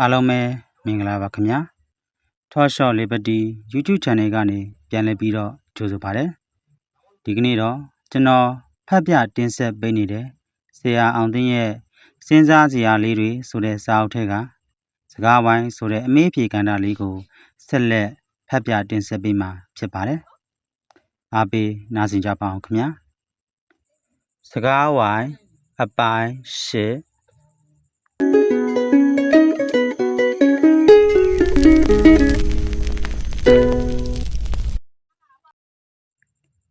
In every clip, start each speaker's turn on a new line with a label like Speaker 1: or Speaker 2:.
Speaker 1: အားလုံးပဲမင်္ဂလာပါခင်ဗျာ Talk Shop Liberty YouTube Channel ကနေပြန်လည်ပြီးတော့ကြိုဆိုပါတယ်ဒီကနေ့တော့ကျွန်တော်ဖတ်ပြတင်ဆက်ပေးနေတဲ့ဆရာအောင်သိန်းရဲ့စဉ်းစားစရာလေးတွေဆိုတဲ့စာအုပ်ထဲကစကားဝိုင်းဆိုတဲ့အမေးဖြေကဏ္ဍလေးကိုဆက်လက်ဖတ်ပြတင်ဆက်ပေးမှာဖြစ်ပါတယ်အားပေးနားဆင်ကြပါအောင်ခင်ဗျာစကားဝိုင်းအပိုင်း၈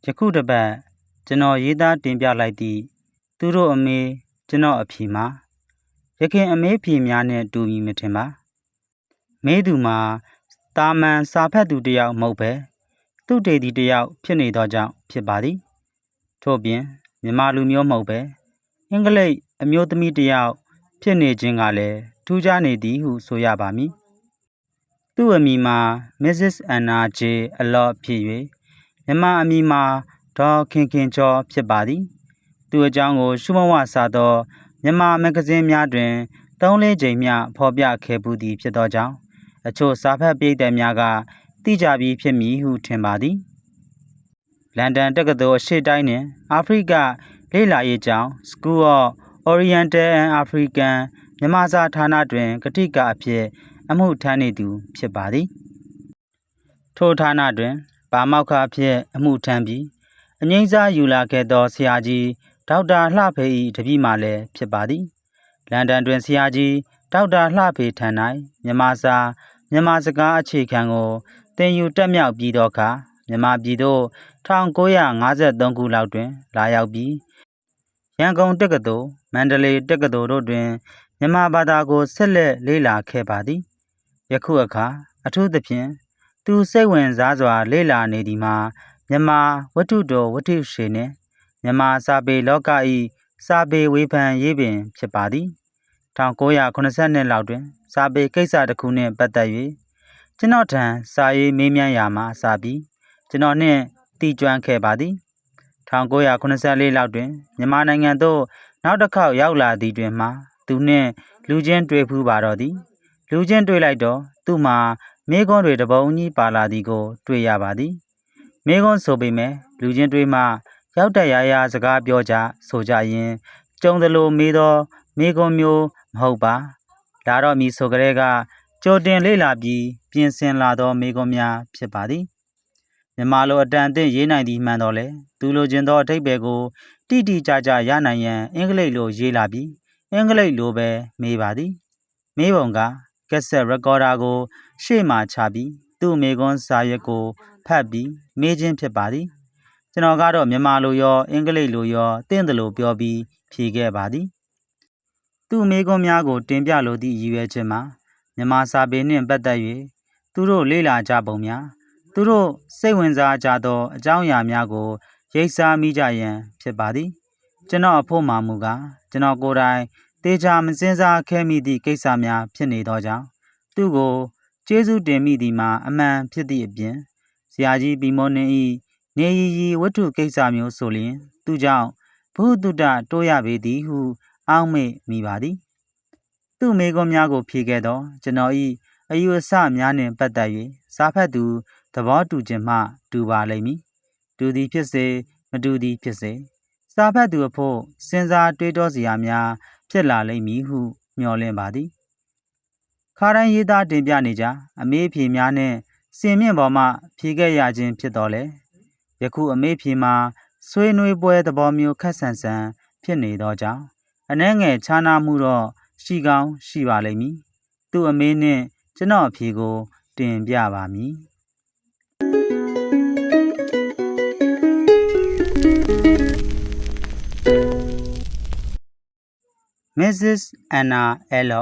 Speaker 1: ယခုတစ်ပတ်ကျွန်တော်ရေးသားတင်ပြလိုက်သည့်သူတို့အမေကျွန်တော်အဖြေမှာရခင်အမေဖြေများနဲ့တူမီမထင်ပါမေးသူမှာတာမန်စာဖတ်သူတစ်ယောက်မဟုတ်ပဲသူတေတီတစ်ယောက်ဖြစ်နေသောကြောင့်ဖြစ်ပါသည်ထို့ပြင်မြန်မာလူမျိုးမဟုတ်ပဲအင်္ဂလိပ်အမျိုးသမီးတစ်ယောက်ဖြစ်နေခြင်းကလည်းထူးခြားနေသည်ဟုဆိုရပါမည်သူ့အမည်မှာ Mrs. Anna J. အလော့ဖြစ်၍ မြန်မာအမည်မှာဒေါ်ခင်ခင်ကျော်ဖြစ်ပါသည်သူအကြောင်းကို ရှုမဝစာသောမြန်မာမဂ္ဂဇင်းများတွင်သုံးလေးချိန်မျှဖော်ပြခဲ့ပူးသည်ဖြစ်သောကြောင့်အချို့စာဖတ်ပရိသတ်များကသိကြပြီးဖြစ်မည်ဟုထင်ပါသည်လန်ဒန်တက္ကသိုလ်အရှေ့တိုင်းနှင့်အာဖရိကလေ့လာရေးကျောင်း School of Oriental and African မြန်မာစာဌာနတွင်ကတိကအဖြစ် အမှုထမ်းနေသူဖြစ်ပါသည်ထိုဌာနတွင် ပါမောက္ခအဖြစ်အမှုထမ်းပြီးအငိမ့်စားယူလာခဲ့သောဆရာကြီးဒေါက်တာလှဖေ၏တပည့်မှလည်းဖြစ်ပါသည်လန်ဒန်တွင်ဆရာကြီးဒေါက်တာလှဖေထံ၌မြန်မာစာမြန်မာစကားအခြေခံကိုသင်ယူတက်မြောက်ပြီးသောအခါမြန်မာပြည်သို့1953ခုလောက်တွင် လာရောက်ပြီးရန်ကုန်တက္ကသိုလ်မန္တလေးတက္ကသိုလ်တို့တွင်မြန်မာဘာသာကိုဆက်လက်လေ့လာခဲ့ပါသည်ယခုအခါအထူးသဖြင့် သူစိတ်ဝင်စားစွာ လေ့လာနေသည်မှာ မြန်မာဝတ္ထုတော်ဝတ္ထုရှည်နှင့် မြန်မာစာပေလောက၏စာပေဝေဖန်ရေးပင် ဖြစ်ပါသည်1982လောက်တွင် စာပေကိစ္စတစ်ခုနှင့်ပတ်သက်၍ကျွန်တော်ထံ စာရေးမေးမြန်းရာမှာစာပြီး ကျွန်တော်နှင့်တည်ကျွမ်းခဲ့ပါသည်1984လောက်တွင် မြန်မာနိုင်ငံသို့ နောက်တစ်ခေါက် ရောက်လာသည်တွင်မှ သူနှင့် လူချင်းတွေ့ဖူးပါတော့သည် လူချင်းတွေ့လိုက်တော့ သူ့မှာ မိကွန်းတွေတပုံကြီးပါလာသည်ကို တွေ့ရပါသည်မိကွန်းဆိုပေမဲ့လူချင်းတွေ့မှရောက်တဲ့ရာရာစကားပြောကြဆိုကြရင်ကြုံသလိုမေးသောမိကွန်းမျိုးမဟုတ်ပါလာတော့မီဆိုကြတဲ့ကကြိုတင်လေးလာပြီးပြင်ဆင်လာသောမိကွန်းများဖြစ်ပါသည်မြန်မာလိုအတန်အသင့်ရေးနိုင်သည်မှန်တော့လေသူလိုချင်သောအထိပ္ပယ်ကိုတိတိကျကျရနိုင်ရန်အင်္ဂလိပ်လိုရေးလာပြီးအင်္ဂလိပ်လိုပဲမေးပါသည်မေးပုံက ကက်ဆက်ရက်ကော်ဒါကို ရှေ့မှာချပြီးသူ့မိကွန်းစာရွက်ကိုဖတ်ပြီးမေးခြင်းဖြစ်ပါသည်ကျွန်တော်ကတော့မြန်မာလိုရောအင်္ဂလိပ်လိုရောတင့်တယ်လို့ပြောပြီးဖြေခဲ့ပါသည်သူ့မိကွန်းများကို တင်ပြလိုသည့်ရည်ရွယ်ချက်မှာမြန်မာစာပေနှင့်ပတ်သက်၍သူတို့လေ့လာကြပုံများသူတို့စိတ်ဝင်စားကြသောအကြောင်းအရာများကိုရိပ်စားမိကြရန်ဖြစ်ပါသည် ကျွန်တော်အဖို့မှမူကားကျွန်တော်ကိုယ်တိုင် တေချာမစင်စားခဲမိသည့်ကိစ္စများဖြစ်နေသောကြောင့်သူ့ကိုကျေးဇူးတင်မိသည်မှာအမှန်ဖြစ်သည့်အပြင်ဆရာကြီးပီမောနှင်း၏နေရီရီဝတ္ထုကိစ္စမျိုးဆိုလျင် သူကြောင့်ဘုဟုတုတတိုးရပေသည်ဟု အောက်မေ့မိပါသည် သူ့မိကွန်းများကို ဖြေခဲ့သောကျွန်တော်၏အယူအဆများနှင့်ပတ်သက်၍စာဖတ်သူသဘောတူခြင်းမှတူပါလိမ့်မည်တူသည်ဖြစ်စေမတူသည်ဖြစ်စေစာဖတ်သူအဖို့စဉ်းစားတွေးတောစရာများ ဖြစ်လာလိမ့်မည်ဟုမျှော်လင့်ပါသည်ခါတိုင်းရေးသားတင်ပြနေကြအမေးဖြေများနဲ့စင်မြင့်ပေါ်မှဖြေခဲ့ရခြင်းဖြစ်တော်လေယခုအမေးဖြေမှာဆွေးနွေးပွဲသဘောမျိုးခက်ဆန်ဆန်ဖြစ်နေသောကြောင့်အနှဲငယ်ခြားနာမှုတော့ရှိကောင်းရှိပါလိမ့်မည်သူ့အမေးနှင့်ကျွန်တော်အဖြေကို တင်ပြပါမည် Mrs. Anna Elo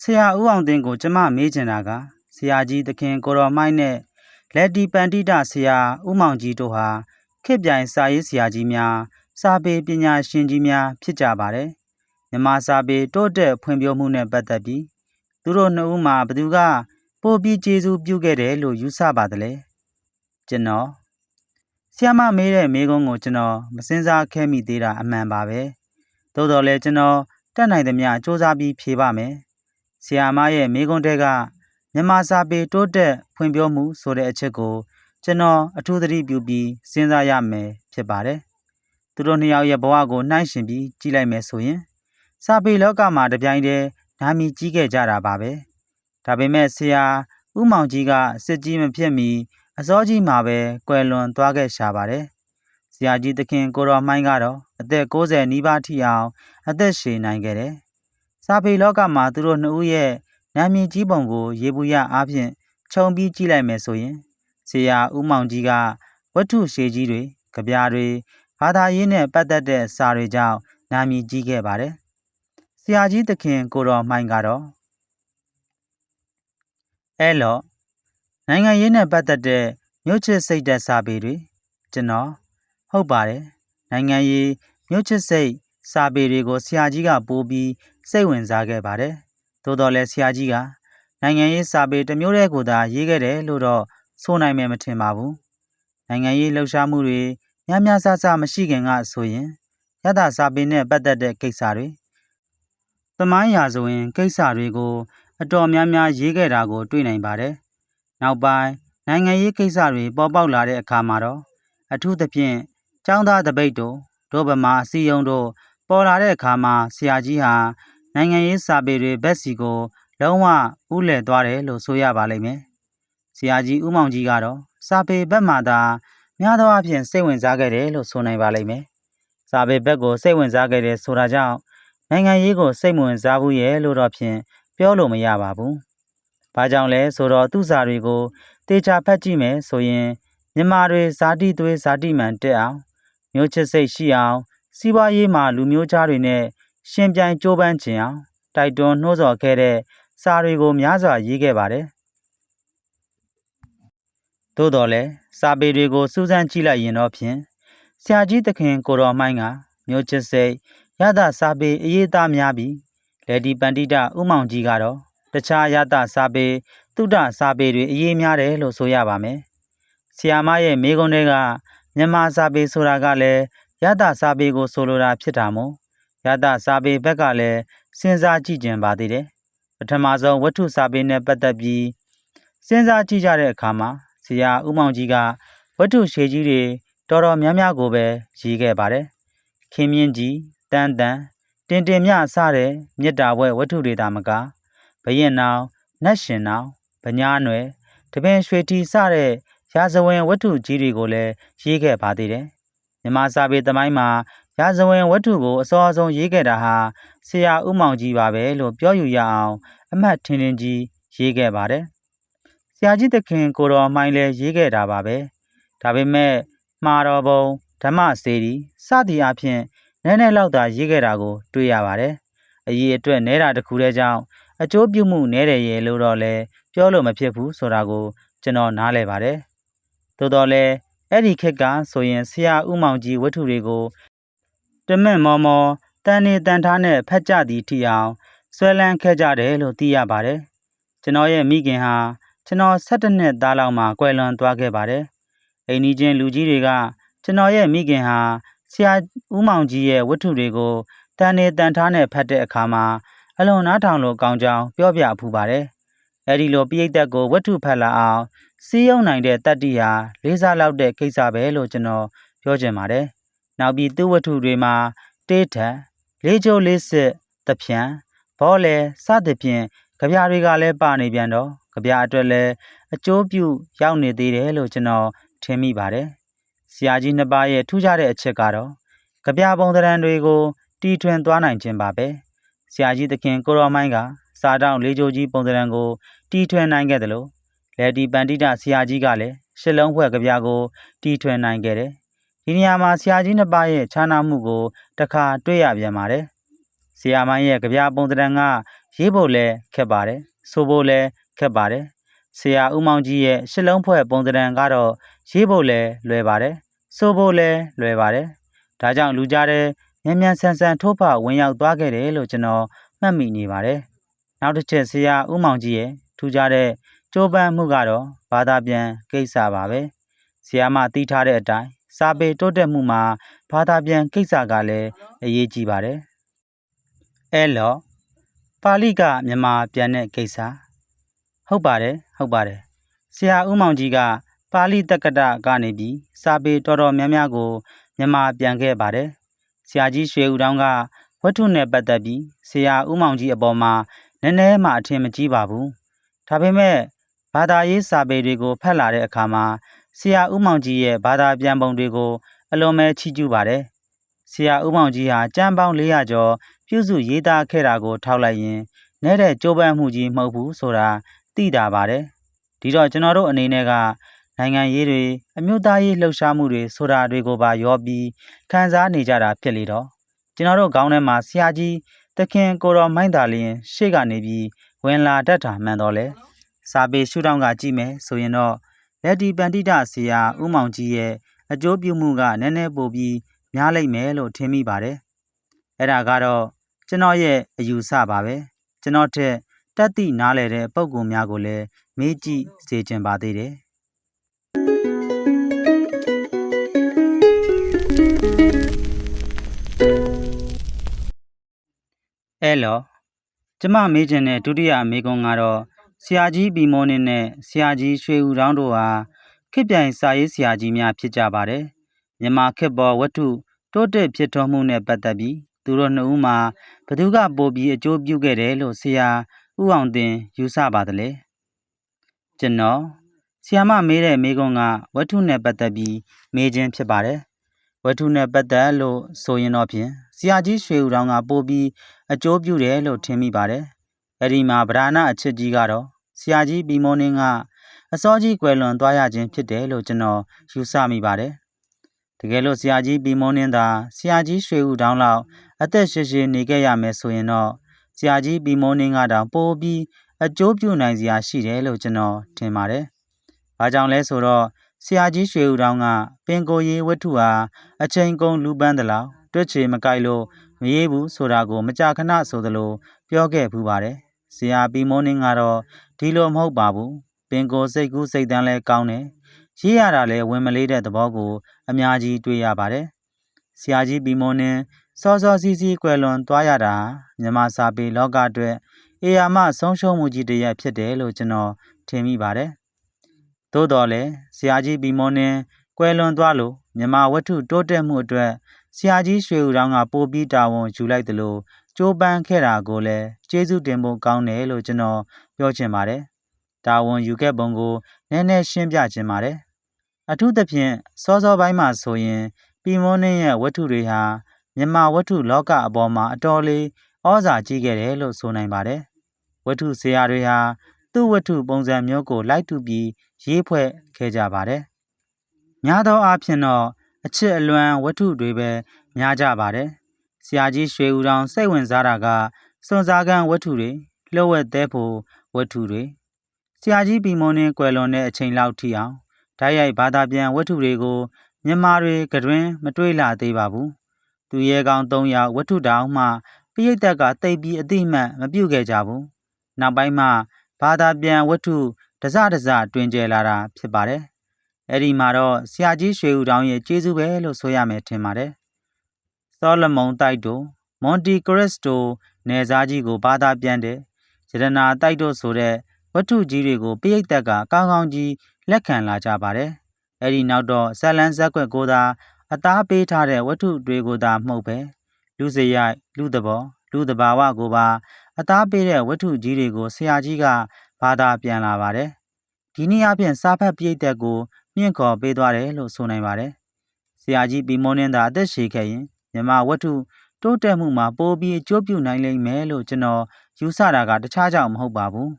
Speaker 1: ဆရာဦးအောင်သိန်းကို ကျမမေးချင်တာကဆရာကြီးသခင်ကိုတော်မိုက်နဲ့လက်ဒီပန်တိတဆရာဦးမောင်ကြီးတို့ဟာခေတ်ပြိုင်စာရေးဆရာကြီးများ စာပေပညာရှင်ကြီးများ ဖြစ်ကြပါတယ်မြမစာပေတိုးတက်ဖွံ့ဖြိုးမှုနဲ့ပတ်သက်ပြီးသူတို့နှစ်ဦးမှာဘသူက ပိုပြီးကျေးဇူးပြုခဲ့တယ်လို့ယူဆပါသလဲကျွန်တော်ဆရာမမေးတဲ့မေးခွန်းကိုကျွန်တော်မစင်စားခဲ့မိသေးတာအမှန်ပါပဲ သို့တော်လည်းကျွန်တော်တက်နိုင်သမျှစူးစမ်းပြီးဖြေပါမယ်ဆီယာမရဲ့မိကွန်းတဲကမြန်မာစာပေတိုးတက်ဖွံ့ဖြိုးမှုဆိုတဲ့အချက်ကို ကျွန်တော်အထူးသတိပြုပြီးစဉ်းစားရမယ်ဖြစ်ပါတယ်။သူတို့နှစ်ယောက်ရဲ့ဘဝကိုနှိုင်းယှဉ်ပြီးကြည့်လိုက်မယ်ဆိုရင် စာပေလောကမှာတပြိုင်တည်းနာမည်ကြီးခဲ့ကြတာပါပဲ။ဒါပေမဲ့ဆရာဦးမောင်ကြီးကစစ်ကြီးမဖြစ်မီအစောကြီးမှာပဲကွယ်လွန်သွားခဲ့ရှာပါတယ်။ဆ ရာကြီးသခင်ကိုတော်မိုင်းကတော့အသက်60နီးပါးထိအောင် အသက်ရှည်နိုင်ခဲ့တယ်။စာပေလောကမှာသူတို့နှစ်ဦးရဲ့နာမည်ကြီးပုံကို ရေဘူးရအားဖြင့်ခြုံပြီးကြည့်လိုက်မယ်ဆိုရင်ဆရာဦးမောင်ကြီးကဝတ္ထုရှည်ကြီးတွေကြပြားတွေဘာသာရေးနဲ့ပတ်သက်တဲ့စာတွေကြောင့်နာမည်ကြီးခဲ့ပါတယ်။ဆရာကြီးသခင်ကိုတော်မိုင်းကတော့အဲလော့နိုင်ငံရေးနဲ့ပတ်သက်တဲ့မြို့ချစ်စိတ်သက်စာပေတွေကျွန်တော် ဟုတ်ပါတယ်နိုင်ငံရေးမြို့ချစ်စိတ်စာပေတွေကိုဆရာကြီးကပိုးပြီးစိတ်ဝင်စားခဲ့ပါတယ်သို့တော်လည်းဆရာကြီးကနိုင်ငံရေးစာပေတစ်မျိုးတည်းကိုသာရေးခဲ့တယ်လို့တော့ဆိုနိုင်မယ်မထင်ပါဘူးနိုင်ငံရေးလှုပ်ရှားမှုတွေများများဆဆမရှိခင်ကဆိုရင်ရသစာပေနဲ့ပတ်သက်တဲ့ကိစ္စတွေသမိုင်းရာဇဝင်ကိစ္စတွေကိုအတော်များများရေးခဲ့တာကို တွေ့နိုင်ပါတယ်နောက်ပိုင်းနိုင်ငံရေးကိစ္စတွေပေါ်ပေါက်လာတဲ့အခါမှာတော့အထူးသဖြင့် ចောင်းသားတပိတ်တို့ဒုဗမာအစည်းအရုံးတို့ပေါ်လာတဲ့အခါမှာဆရာကြီးဟာနိုင်ငံရေးစာပေတွေဘက်စီကို လုံးဝဥလည်သွားတယ်လို့ဆိုရပါလိမ့်မယ်။ဆရာကြီးဦးမောင်ကြီးကတော့စာပေဘက်မှာသာများသောအားဖြင့်စိတ်ဝင်စားခဲ့တယ်လို့ဆိုနိုင်ပါလိမ့်မယ်။စာပေဘက်ကိုစိတ်ဝင်စားခဲ့တယ်ဆိုတာကြောင့်နိုင်ငံရေးကိုစိတ်ဝင်စားဘူးရဲ့လို့တော့ဖြင့်ပြောလို့မရပါဘူး။ဘာကြောင့်လဲဆိုတော့သူ့စာတွေကိုတေချာဖတ်ကြည့်မယ်ဆိုရင်မြန်မာတွေဇာတိသွေးဇာတိမှန်တက်အောင် မျိုးချစ်စိတ်ရှိအောင်စီးပွားရေးမှာလူမျိုးခြားတွေနဲ့ရှင်ပြိုင်ကြိုးပမ်းခြင်းအောင်တိုက်တွန်းနှိုးဆော်ခဲ့တဲ့စာတွေကိုများစွာရေးခဲ့ပါတယ်။သို့တော်လည်းစာပေတွေကိုစူးစမ်းကြည့်လိုက်ရင်တော့ဖြင့်ဆရာကြီးသခင်ကိုတော်မိုင်းကမျိုးချစ်စိတ်ရသစာပေအရေးသားများပြီးလေဒီပန္တိတဥမောင်ကြီးကတော့တခြားရသစာပေတုဒ္ဒစာပေတွေအရေးများတယ်လို့ဆိုရပါမယ်။ဆီယာမရဲ့မိကုံးတွေက မြန်မာစာပေဆိုတာကလည်းရတစာပေကိုဆိုလိုတာဖြစ်တာမို့ရတစာပေဘက်ကလည်းစဉ်းစားကြည့်ကြပါသေးတယ်။ပထမဆုံးဝတ္ထုစာပေနဲ့ပတ်သက်ပြီးစဉ်းစားကြည့်ကြတဲ့အခါမှာဆရာဦးမောင်ကြီးကဝတ္ထုရှည်ကြီးတွေတော်တော်များများကိုပဲရေးခဲ့ပါတယ်။ခင်မြင့်ကြီးတန်တန်တင်တင်မြစတဲ့မြစ်တာဘွဲဝတ္ထုတွေတာမကဘရင်နောင်နတ်ရှင်နောင်ဗညားနွယ်တပင်ရွှေတီစတဲ့ ရာဇဝင်ဝတ္ထုကြီးတွေကိုလည်းရေးခဲ့ပါသေးတယ်။မြမစာပေသမိုင်းမှာရာဇဝင်ဝတ္ထုကိုအစောအဆုံးရေးခဲ့တာဟာဆရာဦးမောင်ကြီးပါပဲလို့ပြောယူရအောင် အမှတ်ထင်ထင်ကြီးရေးခဲ့ပါတယ်။ဆရာကြီးသခင်ကိုတော်မိုင်းလည်းရေးခဲ့တာပါပဲ။ဒါပေမဲ့မှားတော်ဘုံဓမ္မစေတီစသည်အဖြစ်နည်းနည်းလောက်သာရေးခဲ့တာကို တွေ့ရပါတယ်။အရေးအတွက်နဲတာတခုတည်းကြောင့်အကျိုးပြုမှုနည်းတယ်ရဲ့လို့တော့လည်းပြောလို့မဖြစ်ဘူးဆိုတာကိုကျွန်တော်နားလည်ပါတယ်။ သို့တော်လည်းအဲ့ဒီခက်ကဆိုရင်ဆရာဦးမောင်ကြီးဝတ္ထုတွေကိုတမင့်မော်မော်တန်နေတန်ထားနဲ့ဖက်ကြသည်ထီအောင်ဆွဲလန်းခဲ့ကြတယ်လို့သိရပါတယ်။ကျွန်တော်ရဲ့မိခင်ဟာကျွန်တော်၁၇နှစ်သားလောက်မှကွယ်လွန်သွားခဲ့ပါတယ်။အိမ်နီးချင်းလူကြီးတွေကကျွန်တော်ရဲ့မိခင်ဟာဆရာဦးမောင်ကြီးရဲ့ဝတ္ထုတွေကိုတန်နေတန်ထားနဲ့ဖတ်တဲ့အခါမှာအလွန်နားထောင်လို့ကောင်းကြောင်းပြောပြဖူးပါတယ်။အဲဒီလိုပြိဿက်ကိုဝတ္ထုဖတ်လာအောင် စီးရုံနိုင်တဲ့တတ္တိဟာလေးစားလောက်တဲ့ကိစ္စပဲလို့ကျွန်တော်ပြောချင်ပါတယ်။နောက်ပြီးသူ့ဝတ္ထုတွေမှာတေးထက်လေးကျိုးလေးစစ်တဖြံဘောလဲစသဖြင့်ကြပြတွေကလည်းပါနေပြန်တော့ကြပြအတွက်လည်းအကျိုးပြုရောက်နေသေးတယ်လို့ကျွန်တော်ထင်မိပါတယ်။ဆရာကြီးနှစ်ပါးရဲ့ထူးခြားတဲ့အချက်ကတော့ကြပြပုံသဏ္ဍာန်တွေကိုတီထွင်သွားနိုင်ခြင်းပါပဲ။ဆရာကြီးသခင်ကိုရောမိုင်းကစာတောင်းလေးကျိုးကြီးပုံသဏ္ဍာန်ကိုတီထွင်နိုင်ခဲ့တယ်လို့ လက်ဒီပန္တိတဆရာကြီးကလည်းရှစ်လုံးဖွဲ့ကြပြကိုတီထွင်နိုင်ခဲ့တယ်။ဒီနေရာမှာဆရာကြီးနှစ်ပါးရဲ့ခြားနားမှုကိုတခါတွေ့ရပြန်ပါတယ်။ဆရာမိုင်းရဲ့ကြပြပုံသဏ္ဍာန်ကရေးဖို့လည်းခက်ပါတယ်။ဆိုဖို့လည်းခက်ပါတယ်။ဆရာဦးမောင်ကြီးရဲ့ရှစ်လုံးဖွဲ့ပုံသဏ္ဍာန်ကတော့ရေးဖို့လည်းလွယ်ပါတယ်။ဆိုဖို့လည်းလွယ်ပါတယ်။ဒါကြောင့်လူကြားတဲ့မြန်မြန်ဆန်ဆန်ထိုးဖဝင်ရောက်သွားခဲ့တယ်လို့ကျွန်တော်မှတ်မိနေပါတယ်။နောက်တစ်ချက်ဆရာဦးမောင်ကြီးရဲ့ထူးခြားတဲ့ ကြိုးပမ်းမှုကတော့ဘာသာပြန်ကိစ္စပါပဲ။ဆီယာမတီးထားတဲ့အတိုင်းစာပေတိုးတက်မှုမှာဘာသာပြန်ကိစ္စကလည်းအရေးကြီးပါတယ်။အဲလောပါဠိကမြန်မာပြန်တဲ့ကိစ္စဟုတ်ပါတယ်ဟုတ်ပါတယ်ဆရာဦးမောင်ကြီးကပါဠိတက္ကတကနေပြီးစာပေတော်တော်များများကိုမြန်မာပြန်ခဲ့ပါတယ်ဆရာကြီးရွှေဦးတောင်းကဝတ္ထုနဲ့ပတ်သက်ပြီးဆရာဦးမောင်ကြီးအပေါ်မှာနည်းနည်းမှအထင်မကြီးပါဘူးဒါပေမဲ့ ဘာသာရေးစာပေတွေကိုဖတ်လာတဲ့အခါမှာဆရာဦးမောင်ကြီးရဲ့ဘာသာပြန်ပုံတွေကို အလွန်ပဲချီးကျူးပါတယ်ဆရာဦးမောင်ကြီးဟာကျမ်းပေါင်း400ကျော်ပြုစုရေးသားခဲ့တာကို ထောက်လိုက်ရင်နဲ့တဲ့ကြိုးပမ်းမှုကြီးမဟုတ်ဘူးဆိုတာသိတာပါတယ်ဒီတော့ကျွန်တော်တို့အနေနဲ့ကနိုင်ငံရေးတွေအမျိုးသားရေးလှုပ်ရှားမှုတွေဆိုတာတွေကိုပါရောပြီးခံစားနေကြတာဖြစ်လေတော့ကျွန်တော်တို့ခေါင်းထဲမှာဆရာကြီးတခင်ကိုတော်မိုင်းတာလင်းရှေ့ကနေပြီးဝင်လာတတ်တာမှန်တော့လေ စာပေရှုထောင့်ကကြည့်မယ်ဆိုရင်တော့လက်ဒီပန္တိတဆရာဦးမောင်ကြီးရဲ့အကျိုးပြုမှုကနည်းနည်းပိုပြီးများလိမ့်မယ်လို့ထင်မိပါတယ်အဲ့ဒါကတော့ကျွန်တော်ရဲ့အယူဆပါပဲကျွန်တော်ထက်တက်သည့်နားလည်တဲ့ပုံကူများကိုလည်းမေးကြည့်စေချင်ပါသေးတယ်အဲလောကျမမေးချင်တဲ့ဒုတိယအမေကွန်ကတော့ ဆရာကြီးဘီမိုးနင်းနဲ့ဆရာကြီးရွှေဦးတောင်းတို့ဟာခေတ်ပြိုင်စာရေးဆရာကြီးများဖြစ်ကြပါတယ်မြန်မာခေတ်ပေါ်ဝတ္ထုတိုးတက်ဖြစ်ထွန်းမှုနဲ့ပတ်သက်ပြီးသူတို့နှစ်ဦးမှာဘသူကပိုပြီးအကျိုးပြုခဲ့တယ်လို့ဆရာဦးအောင်တင်ယူဆပါသလဲကျွန်တော်ဆီယာမမေးတဲ့မေးခွန်းကဝတ္ထုနဲ့ပတ်သက်ပြီးမေးခြင်းဖြစ်ပါတယ်ဝတ္ထုနဲ့ပတ်သက်လို့ဆိုရင်တော့ဖြင့်ဆရာကြီးရွှေဦးတောင်ကပိုပြီးအကျိုးပြုတယ်လို့ထင်မိပါတယ် အဲ့ဒီမှာဗราဏအချစ်ကြီးကတော့ဆရာကြီးဘီမိုးနင်းကအစောကြီးကွယ်လွန်သွားရခြင်းဖြစ်တယ်လို့ကျွန်တော်ယူဆမိပါတယ်တကယ်လို့ဆရာကြီးဘီမိုးနင်းသာဆရာကြီးရွှေဦးတောင်လောက်အသက်ရှည်ရှည်နေခဲ့ရမယ်ဆိုရင်တော့ဆရာကြီးဘီမိုးနင်းကတောင်ပိုပြီးအကျိုးပြုနိုင်စရာရှိတယ်လို့ကျွန်တော်ထင်ပါတယ်။ဘာကြောင့်လဲဆိုတော့ဆရာကြီးရွှေဦးတောင်ကပင်ကိုရေးဝတ္ထုဟာအချိန်ကုန်လူပန်းသလောက်တွက်ချေမကြိုက်လို့မရေးဘူးဆိုတာကိုမကြာခဏဆိုသလိုပြောခဲ့ပူပါတယ်။ ဆရာဘီမိုးနင်းကတော့ဒီလိုမဟုတ်ပါဘူး။ပင်ကိုစိတ်ကူးစိတ်တန်းလဲကောင်းတယ်။ရေးရတာလဲဝင်မလေးတဲ့သဘောကိုအများကြီးတွေ့ရပါတယ်။ဆရာကြီးဘီမိုးနင်းစောစောစီးစီးကွယ်လွန်သွားရတာမြန်မာစာပေလောကအတွက်အေယာမဆုံးရှုံးမှုကြီးတစ်ရပ်ဖြစ်တယ်လို့ကျွန်တော်ထင်မိပါတယ်။သို့တော်လည်းဆရာကြီးဘီမွန်နင်းကွယ်လွန်သွားလို့မြန်မာဝတ္ထုတိုးတက်မှုအတွက်ဆရာကြီးရွှေဦးတောင်ကပိုပြီးတာဝန်ယူလိုက်တယ်လို့ကြိုးပမ်းခဲ့တာကိုလည်း ကျေးဇူးတင်ဖို့ကောင်းတယ်လို့ကျွန်တော်ပြောချင်ပါတယ်။တာဝန်ယူခဲ့ပုံကိုနည်းနည်းရှင်းပြချင်ပါတယ်။အထူးသဖြင့်စောစောပိုင်းမှာဆိုရင်ပီမွန်နင်းရဲ့ဝတ္ထုတွေဟာမြန်မာဝတ္ထုလောကအပေါ်မှာအတော်လေးဩဇာကြီးခဲ့တယ်လို့ဆိုနိုင်ပါတယ်။ဝတ္ထုဆရာတွေဟာသူ့ဝတ္ထုပုံစံမျိုးကိုလိုက်တူပြီးရေးဖွဲ့ခဲ့ကြပါတယ်။များသောအားဖြင့်တော့အချစ်အလွမ်းဝတ္ထုတွေပဲများကြပါတယ်။ဆရာကြီးရွှေဦးတောင်စိတ်ဝင်စားတာက စွန်စားကန်းဝတ္ထုတွေလှုပ်ဝက်သေးဖို့ဝတ္ထုတွေဆရာကြီးပီမွန်နှင်းကွယ်လွန်တဲ့အချိန်လောက်ထိအောင်ဓာတ်ရိုက်ဘာသာပြန်ဝတ္ထုတွေကိုမြန်မာတွေကတွင်မတွေးလာသေးပါဘူးသူရဲကောင်း၃ယောက်ဝတ္ထုတောင်မှပိဋကတ်ကတိတ်ပြီးအတိမတ်မပြုတ်ခဲ့ကြဘူးနောက်ပိုင်းမှာဘာသာပြန်ဝတ္ထုတစတစတွင်ကျယ်လာတာဖြစ်ပါတယ်အဲ့ဒီမှာတော့ဆရာကြီးရွှေဦးတောင်ရဲ့ကျေးဇူးပဲလို့ဆိုရမယ်ထင်ပါတယ်ဆောလမုန်တိုက်တို့မွန်တီကရစ်တို နယ်စားကြီးကိုဘာသာပြန်တဲ့ရတနာတိုက်တို့ဆိုတဲ့ဝတ္ထုကြီးတွေကိုပိဋကတ်ကကောင်းကောင်းကြီးလက်ခံလာကြပါတယ်အဲ့ဒီနောက်တော့ဇက်လန်ဇက်ကွက်ကိုသာအသားပေးထားတဲ့ဝတ္ထုတွေကိုသာမှုတ်ပဲလူစရိုက်လူသဘောလူတဘာဝကိုပါအသားပေးတဲ့ဝတ္ထုကြီးတွေကိုဆရာကြီးကဘာသာပြန်လာပါတယ်ဒီနည်းအားဖြင့်စာဖတ်ပြည့်တဲ့ကိုမြင့်ခေါ်ပေးသွားတယ်လို့ဆိုနိုင်ပါတယ်ဆရာကြီးပီမွန်နင်းသာအသက်ရှည်ခဲ့ရင်မြမဝတ္ထု တိုးတက်မှုမှာပိုပြီးအကျိုးပြုနိုင်လိမ့်မယ်လို့ကျွန်တော်ယူဆတာကတခြားကြောင့်မဟုတ်ပါဘူး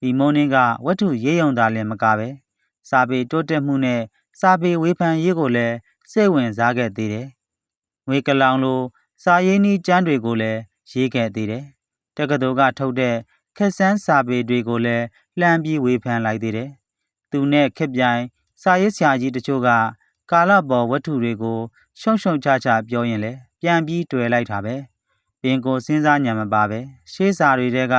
Speaker 1: ပီမွန်နင်းကဝတ္ထုရေးရုံသာလည်းမကပဲစာပေတိုးတက်မှုနဲ့စာပေဝေဖန်ရေးကိုလည်းစိတ်ဝင်စားခဲ့သေးတယ်။ငွေကလောင်လိုစာရေးနည်းကျမ်းတွေကိုလည်းရေးခဲ့သေးတယ်။တက္ကသိုလ်ကထုတ်တဲ့ခက်ဆန်းစာပေတွေကိုလည်းလှမ်းပြီးဝေဖန်လိုက်သေးတယ်။သူနဲ့ခက်ပြိုင်စာရေးဆရာကြီးတချို့ကကာလပေါ်ဝတ္ထုတွေကိုရှုံရှုံချချပြောရင်လည်း ပြန်ပြီးတွေ့လိုက်တာပဲ။ပင်ကိုစဉ်းစားညံမပါပဲရှေးစာတွေတဲက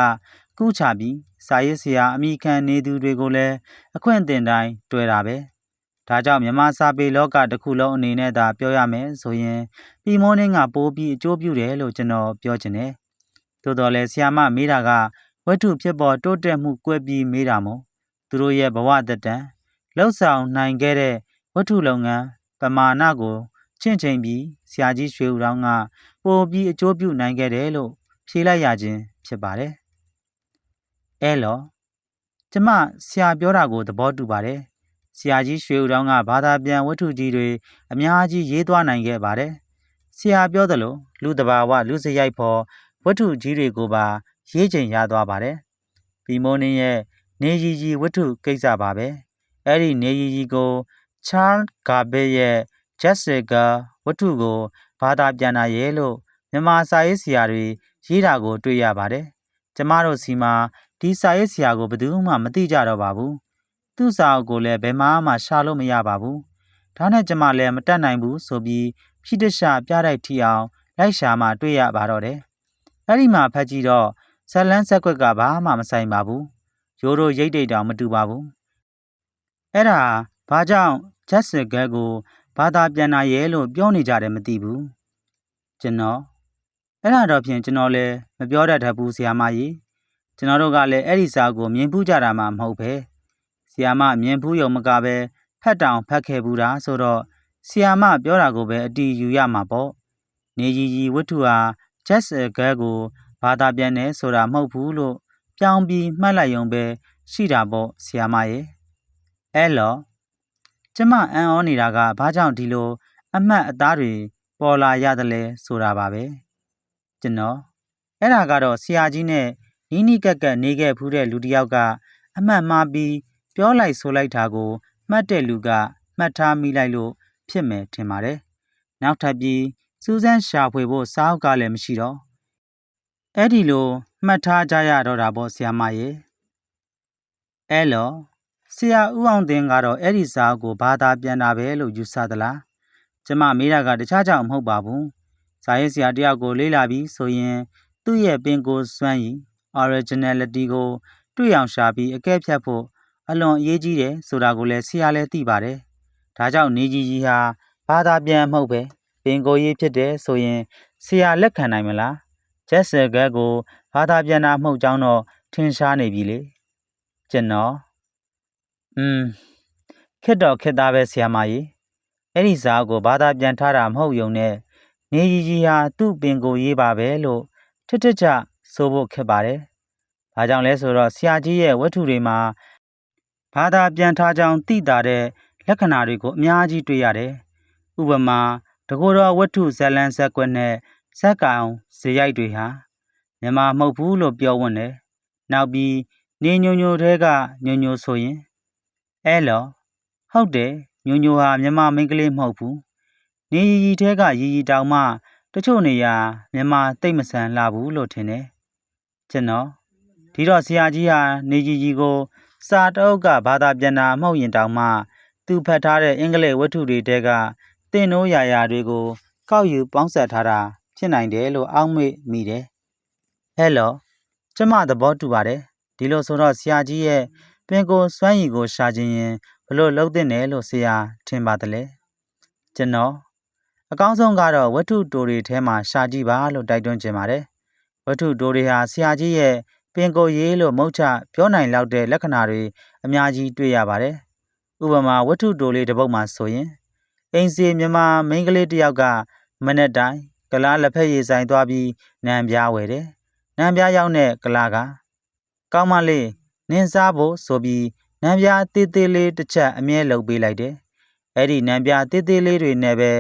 Speaker 1: ကူးချပြီးစာရေးဆရာအမိခံနေသူတွေကိုလည်းအခွင့်အသင်တိုင်းတွေ့တာပဲ။ဒါကြောင့်မြန်မာစာပေလောကတစ်ခုလုံးအနေနဲ့သာပြောရမယ်ဆိုရင်ပြည်မောင်းနှင်းကပိုးပြီးအကျိုးပြုတယ်လို့ကျွန်တော်ပြောချင်တယ်။သိသို့တော်လည်းဆီယာမမေးတာကဝတ္ထုဖြစ်ပေါ်တိုးတက်မှုကွဲပြီးမေးတာမို့သူတို့ရဲ့ဘဝသက်တမ်းလှုပ်ဆောင်နိုင်ခဲ့တဲ့ဝတ္ထုလုပ်ငန်းပမာဏကို ချင့်ချိန်ပြီးဆရာကြီးရွှေဦးတောင်းကပိုပြီးအကျိုးပြုနိုင်ခဲ့တယ်လို့ဖြေလိုက်ရခြင်းဖြစ်ပါတယ်။အဲလောကျမဆရာပြောတာကိုသဘောတူပါတယ်။ဆရာကြီးရွှေဦးတောင်းကဘာသာပြန်ဝတ္ထုကြီးတွေအများကြီးရေးသွားနိုင်ခဲ့ပါတယ်။ဆရာပြောသလိုလူတဘာဝလူစရိုက်ဖို့ဝတ္ထုကြီးတွေကိုပါရေးချိန်ရသွားပါတယ်။ဘီမိုးနင်းရဲ့နေရီကြီးဝတ္ထုကိစ္စပါပဲ။အဲ့ဒီနေရီကြီးကိုချားဂါဘက်ရဲ့ Jessica ဝတ္ထုကို ဘာသာပြန်တာရဲ့လို့မြန်မာစာရေးဆရာတွေရေးတာကို တွေ့ရပါတယ်။ကျမတို့စီမှာဒီစာရေးဆရာကိုဘယ်သူမှမသိကြတော့ပါဘူး။သူ့စာအုပ်ကိုလည်းဘယ်မှမှရှာလို့မရပါဘူး။ဒါနဲ့ကျမလည်းမတက်နိုင်ဘူးဆိုပြီးဖြိတရှပြတိုက်ထီအောင်လိုက်ရှာမှတွေ့ရပါတော့တယ်။အဲ့ဒီမှာဖတ်ကြည့်တော့ဇလန်းဆက်ကွက်ကဘာမှမဆိုင်ပါဘူး။ရိုးရိုးရိတ်တိတ်တောင်မတူပါဘူး။အဲ့ဒါဘာကြောင့် Jessica ကို ဘာသာပြန်တာရဲ့လို့ပြောနေကြတယ်မသိဘူး။ကျွန်တော်အဲ့ဒါတော့ဖြင့်ကျွန်တော်လည်းမပြောတတ်တတ်ဘူးဆရာမကြီး။ကျွန်တော်တို့ကလည်းအဲ့ဒီစာကိုမြင်ဖူးကြတာမှမဟုတ်ပဲ။ဆရာမမြင်ဖူးရုံမကပဲဖတ်တောင်ဖတ်ခဲ့ဘူးတာဆိုတော့ဆီယာမပြောတာကိုပဲအတီးယူရမှာပေါ့နေကြီးကြီးဝတ္ထုဟာ just a girl ကိုဘာသာပြန်နေဆိုတာမဟုတ်ဘူးလို့ပြောင်းပြီးမှတ်လိုက်ရုံပဲရှိတာပေါ့ဆီယာမရဲ့အဲ့လော ကျမအံ့ဩနေတာကဘာကြောင့်ဒီလို အမှတ်အသားတွေပေါ်လာရတယ်လဲဆိုတာပါပဲကျွန်တော်အဲ့ဒါကတော့ဆရာကြီးနဲ့နီးနီးကက်ကက်နေခဲ့ဖူးတဲ့လူတစ်ယောက်ကအမှတ်မှားပြီးပြောလိုက်ဆိုလိုက်တာကိုမှတ်တဲ့လူကမှတ်ထားမိလိုက်လို့ဖြစ်မယ်ထင်ပါတယ်။နောက်ထပ်ပြီးစူးစမ်းရှာဖွေဖို့စာအုပ်ကလည်းမရှိတော့အဲ့ဒီလိုမှတ်ထားကြရတော့တာပေါ့ဆရာမရဲ့။အဲ့လော ဆရာဦးအောင်တင်ကတော့အဲ့ဒီစာအုပ်ကိုဘာသာပြန်တာပဲလို့ယူဆသလား။ကျမမေးတာကတခြားကြောင့်မဟုတ်ပါဘူး။စာရေးဆရာတယောက်ကိုလေ့လာပြီးဆိုရင်သူ့ရဲ့ပင်ကိုယ်စွမ်းရည် originality ကိုတွေ့အောင်ရှာပြီးအကဲဖြတ်ဖို့အလွန်အရေးကြီးတယ်ဆိုတာကိုလည်းဆရာလည်းသိပါတယ်။ဒါကြောင့်နေကြီးကြီးဟာဘာသာပြန်မဟုတ်ပဲပင်ကိုရေးဖြစ်တယ်ဆိုရင်ဆရာလက်ခံနိုင်မလား။ဂျက်ဆယ်ကက်ကိုဘာသာပြန်တာမဟုတ်ကြောင်းတော့ထင်ရှားနေပြီလေ။ကျွန်တော် อืมခက်တော့ခက်သားပဲဆရာမကြီးအဲ့ဒီစာကိုဘာသာပြန်ထားတာမဟုတ်ယုံနဲ့နေကြီးကြီးဟာသူ့ပင်ကိုရေးပါပဲလို့ထစ်ထစ်ချဆိုဖို့ခက်ပါတယ်။ဘာကြောင့်လဲဆိုတော့ဆရာကြီးရဲ့ဝတ္ထုတွေမှာဘာသာပြန်ထားကြောင်းသိတာတဲ့လက္ခဏာတွေကိုအများကြီးတွေ့ရတယ်။ဥပမာတကောတော်ဝတ္ထုဇလန်းဇက်ကွက်နဲ့ဇက်ကောင်ဇေရိုက်တွေဟာမြန်မာမဟုတ်ဘူးလို့ပြောဝင်တယ်။နောက်ပြီးနေညိုညိုတဲကညိုညိုဆိုရင် အဲလောဟုတ်တယ်ညိုညိုဟာမြန်မာမိန်းကလေးမဟုတ်ဘူး။နေရီရီတဲကရီရီတောင်မှတချို့နေရာမြန်မာတိတ်မဆန်လာဘူးလို့ထင်တယ်။ကျွန်တော်ဒီတော့ဆရာကြီးဟာနေကြီးကြီးကို စာတအုပ်ကဘာသာပြန်တာမဟုတ်ရင်တောင်မှသူဖတ်ထားတဲ့အင်္ဂလိပ်ဝတ္ထုတွေတဲကသင်နိုးရာရာတွေကို ကောက်ယူပေါင်းဆက်ထားတာဖြစ်နိုင်တယ်လို့အောက်မေ့မိတယ်။ဟဲ့လောကျမသဘောတူပါတယ်။ဒီလိုဆိုတော့ဆရာကြီးရဲ့ ပင်ကိုစွမ်းရည်ကိုရှာခြင်းရင်ဘလို့လှုပ်တဲ့နယ်လို့ဆရာထင်ပါတယ်လေ။ကျွန်တော်အကောင်းဆုံးကတော့ဝတ္ထုတိုတွေထဲမှာရှာကြည့်ပါလို့တိုက်တွန်းချင်ပါတယ်။ဝတ္ထုတိုတွေဟာဆရာကြီးရဲ့ပင်ကိုရေးလို့မုတ်ချပြောနိုင်လောက်တဲ့လက္ခဏာတွေအများကြီးတွေ့ရပါတယ်။ဥပမာဝတ္ထုတိုလေးတစ်ပုဒ်မှာဆိုရင်အိမ်စီမြမမိန်းကလေးတစ်ယောက်ကမနေ့တိုင်းကလားလက်ဖက်ရည်ဆိုင်သွားပြီးနံပြားဝယ်တယ်။နံပြားရောက်တဲ့ကလားကကောင်းမလေး နင်းစားဖို့ဆိုပြီးနံပြားတေးသေးလေးတစ်ချက်အမြဲလုပ်ပေးလိုက်တယ်။အဲ့ဒီနံပြားတေးသေးလေးတွေနဲ့ပဲ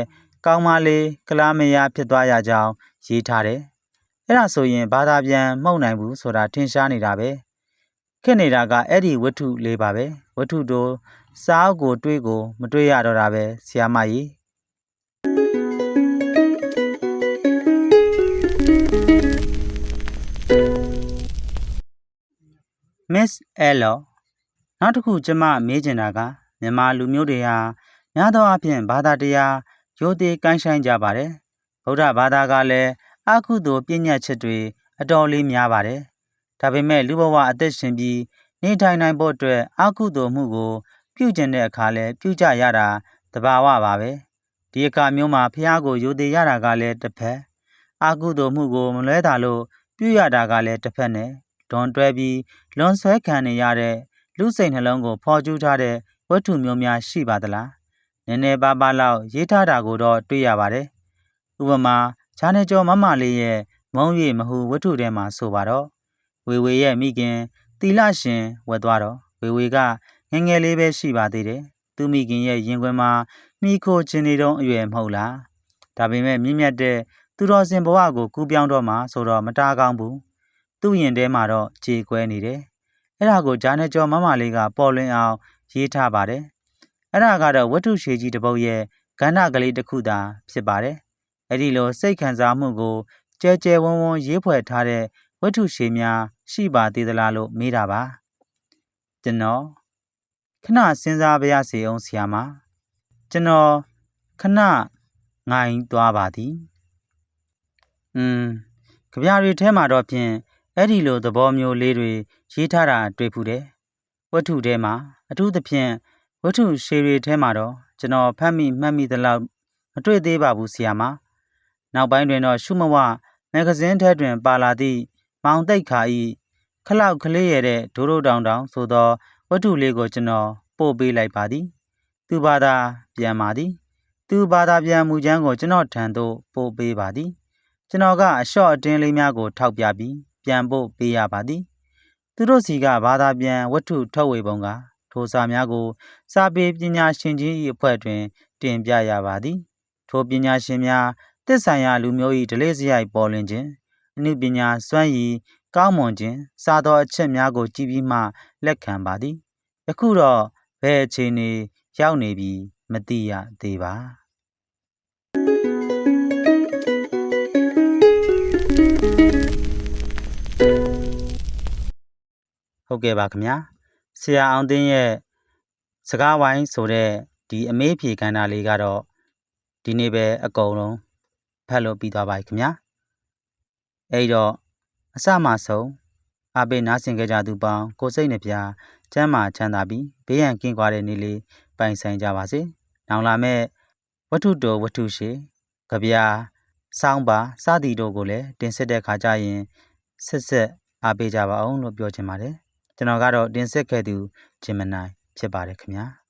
Speaker 1: ကောင်းမလေးကလားမယားဖြစ်သွားရကြောင်းရေးထားတယ်။အဲ့ဒါဆိုရင်ဘာသာပြန်မှုတ်နိုင်ဘူးဆိုတာထင်ရှားနေတာပဲခက်နေတာကအဲ့ဒီဝတ္ထုလေးပါပဲဝတ္ထုတို့စာအုပ်ကိုတွေးကို မတွေးရတော့တာပဲဆရာမကြီး Miss Elo နောက်တစ်ခုကျမမေးချင်တာကမြန်မာလူမျိုးတွေဟာများသောအားဖြင့်ဘာသာတရားရိုသေကိုင်းဆိုင်ကြပါတယ်ဗုဒ္ဓဘာသာကလည်းအကုသိုလ်ပြည့်ညတ်ချက်တွေအတော်လေးများပါတယ်။ဒါပေမဲ့လူဘဝအသက်ရှင်ပြီးနေထိုင်နိုင်ဖို့အတွက်အကုသိုလ်မှုကို ပြုကျင်တဲ့အခါလဲပြုကြရတာတဘာဝပါပဲ။ဒီအခါမျိုးမှာဖះကိုယိုသေးရတာကလည်းတစ်ဖက်အကုသိုလ်မှုကိုမလွဲတာလို့ပြုရတာကလည်းတစ်ဖက်နဲ့ ဒွန်တွဲပြီး လွန်ဆွဲခံနေရတဲ့ လူစိတ်နှလုံးကို ဖော်ကျူးထားတဲ့ ဝတ္ထုမျိုးများ ရှိပါသလား နည်းနည်းပါးပါးလောက် ရေးထားတာကိုတော့ တွေ့ရပါတယ် ဥပမာချာနေကျော်မမလေးရဲ့ မုံရီမဟူ ဝတ္ထုထဲမှာ ဆိုပါတော့ ဝေဝေရဲ့မိခင်တီလရှင်ဝက်သွားတော့ ဝေဝေက ငယ်ငယ်လေးပဲ ရှိပါသေးတယ် သူမိခင်ရဲ့ ရင်ခွင်မှာမိခိုခြင်းနေတုံးအရွယ် မဟုတ်လား ဒါပေမဲ့ မြင့်မြတ်တဲ့ သူတော်စင်ဘဝကို ကူးပြောင်းတော့မှဆိုတော့ မတားကောင်းဘူး သူ့ရင်ထဲမှာတော့ကြေကွဲနေတယ်အဲ့ဒါကိုဂျာနေကျော်မမလေးကပေါ်လွင်အောင်ရေးထားပါတယ်အဲ့ဒါကတော့ဝတ္ထုရှည်ကြီးတစ်ပုဒ်ရဲ့ကဏ္ဍကလေးတစ်ခုသာဖြစ်ပါတယ်အဲ့ဒီလိုစိတ်ခံစားမှုကိုကြဲကြဲဝန်းဝန်းရေးဖွဲ့ထားတဲ့ဝတ္ထုရှည်များရှိပါသေးသလားလို့မေးတာပါကျွန်တော်ခဏစဉ်းစားပါရစေအောင်ဆရာမကျွန်တော်ခဏငိုင်းသွားပါသည်อืมကြပြားတွေထဲမှာတော့ဖြင့် အဲ့ဒီလိုသဘောမျိုးလေးတွေရေးထားတာတွေ့ဖူးတယ်ဝတ္ထုထဲမှာအထူးသဖြင့်ဝတ္ထုရှည်တွေထဲမှာတော့ကျွန်တော်ဖတ်မိမှတ်မိသလောက်မတွေ့သေးပါဘူးဆရာမနောက်ပိုင်းတွင်တော့ရှုမဝမဂ္ဂဇင်းထဲတွင်ပါလာသည့်မောင်တိတ်ခါဤခလောက်ကလေးရတဲ့ဒိုးဒိုးတောင်တောင်ဆိုသောဝတ္ထုလေးကိုကျွန်တော်ပို့ပေးလိုက်ပါသည်သူဘာသာပြန်ပါသည်သူဘာသာပြန်မူချမ်းကိုကျွန်တော်ထံသို့ပို့ပေးပါသည်ကျွန်တော်ကအလျှော့အတင်းလေးများကိုထောက်ပြပြီး ပြန်ပို့ပေးရပါသည် သူတို့စီကဘာသာပြန်ဝတ္ထုထုတ်ဝေပုံကထိုစာများကို စာပေပညာရှင်ကြီး၏အဖွဲ့တွင် တင်ပြရပါသည် ထိုပညာရှင်များတစ်ဆိုင်ရာလူမျိုး၏ဒလေစရိုက်ပေါ်လွင်ခြင်းအနုပညာစွမ်းရည်ကောင်းမွန်ခြင်းစသောအချက်များကိုကြည်ပြီးမှလက်ခံပါသည်ယခုတော့ဘယ်အခြေအနေရောက်နေပြီမသိရသေးပါ ဟုတ်ကဲ့ပါခင်ဗျာဆရာအောင်သိန်းရဲ့စကားဝိုင်းဆိုတဲ့ဒီအမေးဖြေကဏ္ဍလေးကတော့ဒီနေ့ပဲအကုန်လုံးဖတ်လို့ပြီးသွားပါပြီခင်ဗျာအဲ့တော့အစမှဆုံးအပိနားဆင်ကြကြသူပေါင်းကိုစိတ်နှပြချမ်းမာချမ်းသာပြီးဘေးရန်ကင်းကွာတဲ့နေ့လေးပိုင်ဆိုင်ကြပါစေ။နောင်လာမဲ့ဝတ္ထုတော်ဝတ္ထုရှိကြပြာစောင်းပါစသည်တို့ကိုလည်းတင်ဆက်တဲ့ခါကျရင်ဆက်ဆက်အားပေးကြပါအောင်လို့ပြောချင်ပါတယ်။ ကျွန်တော်ကတော့တင်ဆက်ခဲ့သူဂျင်မနိုင်ဖြစ်ပါတယ်ခင်ဗျာ။